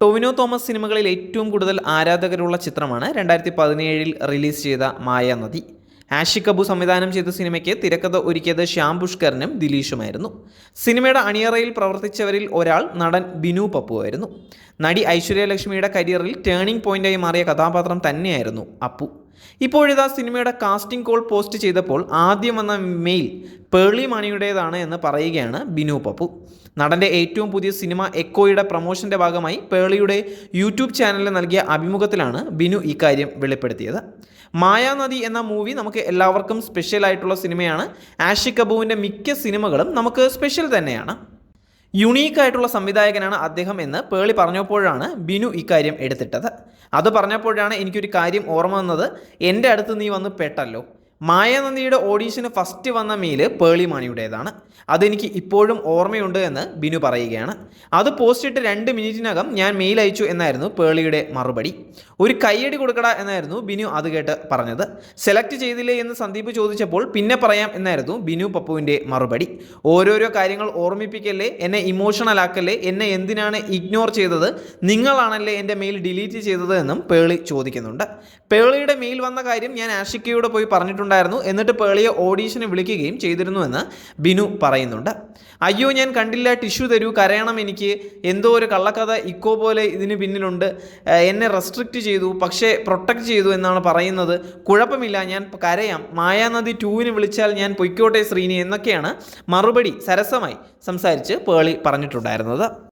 ടൊവിനോ തോമസ് സിനിമകളിൽ ഏറ്റവും കൂടുതൽ ആരാധകരുള്ള ചിത്രമാണ് രണ്ടായിരത്തി പതിനേഴിൽ റിലീസ് ചെയ്ത മായ നദി. ആഷി കബു സംവിധാനം ചെയ്ത സിനിമയ്ക്ക് തിരക്കഥ ഒരുക്കിയത് ശ്യാം പുഷ്കറിനും ദിലീഷുമായിരുന്നു. സിനിമയുടെ അണിയറയിൽ പ്രവർത്തിച്ചവരിൽ ഒരാൾ നടൻ ബിനു പപ്പുവായിരുന്നു നടി ഐശ്വര്യലക്ഷ്മിയുടെ കരിയറിൽ ടേണിംഗ് പോയിന്റായി മാറിയ കഥാപാത്രം തന്നെയായിരുന്നു അപ്പു. ഇപ്പോഴിതാ സിനിമയുടെ കാസ്റ്റിംഗ് കോൾ പോസ്റ്റ് ചെയ്തപ്പോൾ ആദ്യം വന്ന മെയിൽ പേളി മണിയുടേതാണ് എന്ന് പറയുകയാണ് ബിനു പപ്പു. നടന്റെ ഏറ്റവും പുതിയ സിനിമ എക്കോയുടെ പ്രൊമോഷന്റെ ഭാഗമായി പേളിയുടെ യൂട്യൂബ് ചാനലിൽ നൽകിയ അഭിമുഖത്തിലാണ് ബിനു ഇക്കാര്യം വെളിപ്പെടുത്തിയത്. മായാനദി എന്ന മൂവി നമുക്ക് എല്ലാവർക്കും സ്പെഷ്യൽ ആയിട്ടുള്ള സിനിമയാണ്. ആഷിക് കപൂവിന്റെ മിക്ക സിനിമകളും നമുക്ക് സ്പെഷ്യൽ തന്നെയാണ്. യുണീക്ക് ആയിട്ടുള്ള സംവിധായകനാണ് അദ്ദേഹം എന്ന് പേളി പറഞ്ഞപ്പോഴാണ് ബിനു ഇക്കാര്യം എടുത്തിട്ടത്. അത് പറഞ്ഞപ്പോഴാണ് എനിക്കൊരു കാര്യം ഓർമ്മ വന്നത്. എന്റെ അടുത്ത് നീ വന്ന് പെട്ടല്ലോ. മായാനന്ദിയുടെ ഓഡീഷന് ഫസ്റ്റ് വന്ന മെയിൽ പേളി മാണിയുടേതാണ് അതെനിക്ക് ഇപ്പോഴും ഓർമ്മയുണ്ട് എന്ന് ബിനു പറയുകയാണ്. അത് പോസ്റ്റ് ഇട്ട് രണ്ട് മിനിറ്റിനകം ഞാൻ മെയിൽ അയച്ചു എന്നായിരുന്നു പേളിയുടെ മറുപടി. ഒരു കയ്യടി കൊടുക്കട എന്നായിരുന്നു ബിനു അത് കേട്ട് പറഞ്ഞത്. സെലക്ട് ചെയ്തില്ലേ എന്ന് സന്ദീപ് ചോദിച്ചപ്പോൾ പിന്നെ പറയാം എന്നായിരുന്നു ബിനു പപ്പുവിന്റെ മറുപടി. ഓരോരോ കാര്യങ്ങൾ ഓർമ്മിപ്പിക്കല്ലേ? എന്നെ ഇമോഷണൽ ആക്കല്ലേ? എന്നെ എന്തിനാണ് ഇഗ്നോർ ചെയ്തത്? നിങ്ങളാണല്ലേ എന്റെ മെയിൽ ഡിലീറ്റ് ചെയ്തത് എന്നും പേളി ചോദിക്കുന്നുണ്ട്. പേളിയുടെ മെയിൽ വന്ന കാര്യം ഞാൻ ആഷിക്കയോട് പോയി പറഞ്ഞിട്ടുണ്ടായിരുന്നു എന്നിട്ട് പേളിയെ ഓഡീഷന് വിളിക്കുകയും ചെയ്തിരുന്നുവെന്ന് ബിനു പറയുന്നുണ്ട്. അയ്യോ ഞാൻ കണ്ടില്ല. ടിഷ്യൂ തരൂ. കരയണം എനിക്ക്. എന്തോ ഒരു കള്ളക്കഥ ഇക്കോ പോലെ ഇതിന് പിന്നിലുണ്ട്. എന്നെ റെസ്ട്രിക്റ്റ് ചെയ്തു. പക്ഷേ പ്രൊട്ടക്റ്റ് ചെയ്തു എന്നാണ് പറയുന്നത്. കുഴപ്പമില്ല. ഞാൻ കരയാം. മായാനദി ടൂവിന് വിളിച്ചാൽ ഞാൻ പൊയ്ക്കോട്ടെ ശ്രീനി എന്നൊക്കെയാണ് മറുപടി സരസമായി സംസാരിച്ച് പേളി പറഞ്ഞിട്ടുണ്ടായിരുന്നത്.